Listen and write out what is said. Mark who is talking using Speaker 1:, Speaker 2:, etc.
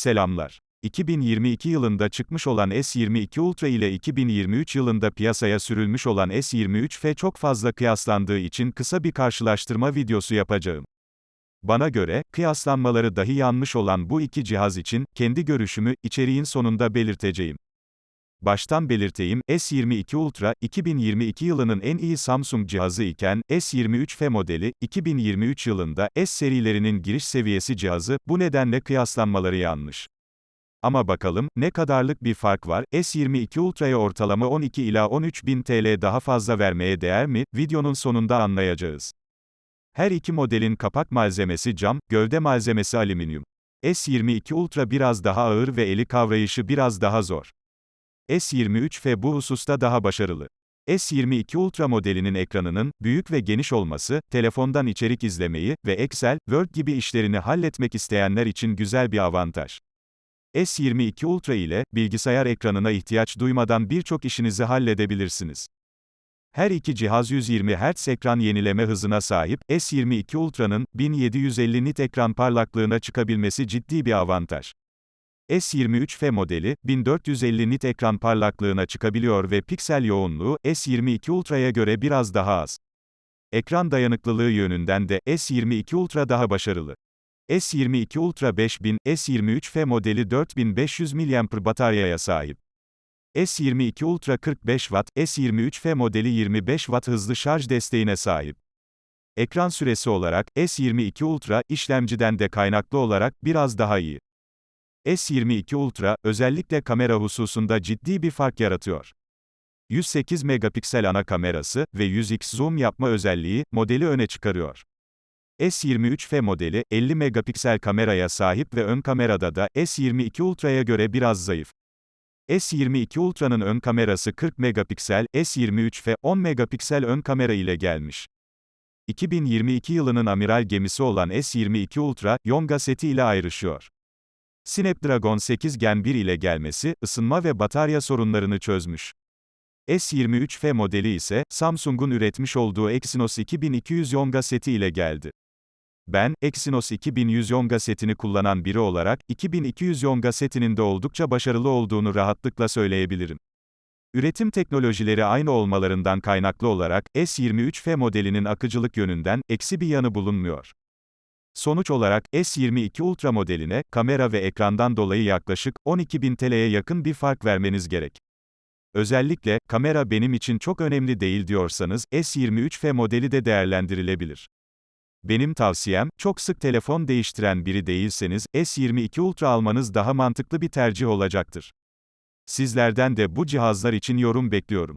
Speaker 1: Selamlar. 2022 yılında çıkmış olan S22 Ultra ile 2023 yılında piyasaya sürülmüş olan S23F çok fazla kıyaslandığı için kısa bir karşılaştırma videosu yapacağım. Bana göre, kıyaslanmaları dahi yanlış olan bu iki cihaz için, kendi görüşümü, içeriğin sonunda belirteceğim. Baştan belirteyim, S22 Ultra, 2022 yılının en iyi Samsung cihazı iken, S23F modeli, 2023 yılında, S serilerinin giriş seviyesi cihazı, bu nedenle kıyaslanmaları yanlış. Ama bakalım, ne kadarlık bir fark var, S22 Ultra'ya ortalama 12 ila 13 bin TL daha fazla vermeye değer mi, videonun sonunda anlayacağız. Her iki modelin kapak malzemesi cam, gövde malzemesi alüminyum. S22 Ultra biraz daha ağır ve eli kavrayışı biraz daha zor. S23F bu hususta daha başarılı. S22 Ultra modelinin ekranının büyük ve geniş olması, telefondan içerik izlemeyi ve Excel, Word gibi işlerini halletmek isteyenler için güzel bir avantaj. S22 Ultra ile bilgisayar ekranına ihtiyaç duymadan birçok işinizi halledebilirsiniz. Her iki cihaz 120 Hz ekran yenileme hızına sahip, S22 Ultra'nın 1750 nit ekran parlaklığına çıkabilmesi ciddi bir avantaj. S23F modeli, 1450 nit ekran parlaklığına çıkabiliyor ve piksel yoğunluğu, S22 Ultra'ya göre biraz daha az. Ekran dayanıklılığı yönünden de, S22 Ultra daha başarılı. S22 Ultra 5000, S23F modeli 4500 mAh bataryaya sahip. S22 Ultra 45 Watt, S23F modeli 25 Watt hızlı şarj desteğine sahip. Ekran süresi olarak, S22 Ultra, işlemciden de kaynaklı olarak, biraz daha iyi. S22 Ultra, özellikle kamera hususunda ciddi bir fark yaratıyor. 108 megapiksel ana kamerası ve 100x zoom yapma özelliği, modeli öne çıkarıyor. S23F modeli, 50 megapiksel kameraya sahip ve ön kamerada da, S22 Ultra'ya göre biraz zayıf. S22 Ultra'nın ön kamerası 40 megapiksel, S23F, 10 megapiksel ön kamera ile gelmiş. 2022 yılının amiral gemisi olan S22 Ultra, Yonga seti ile ayrışıyor. Snapdragon 8 Gen 1 ile gelmesi, ısınma ve batarya sorunlarını çözmüş. S23F modeli ise, Samsung'un üretmiş olduğu Exynos 2200 Yonga seti ile geldi. Ben, Exynos 2100 Yonga setini kullanan biri olarak, 2200 Yonga setinin de oldukça başarılı olduğunu rahatlıkla söyleyebilirim. Üretim teknolojileri aynı olmalarından kaynaklı olarak, S23F modelinin akıcılık yönünden, eksi bir yanı bulunmuyor. Sonuç olarak, S22 Ultra modeline, kamera ve ekrandan dolayı yaklaşık, 12.000 TL'ye yakın bir fark vermeniz gerek. Özellikle, kamera benim için çok önemli değil diyorsanız, S23F modeli de değerlendirilebilir. Benim tavsiyem, çok sık telefon değiştiren biri değilseniz, S22 Ultra almanız daha mantıklı bir tercih olacaktır. Sizlerden de bu cihazlar için yorum bekliyorum.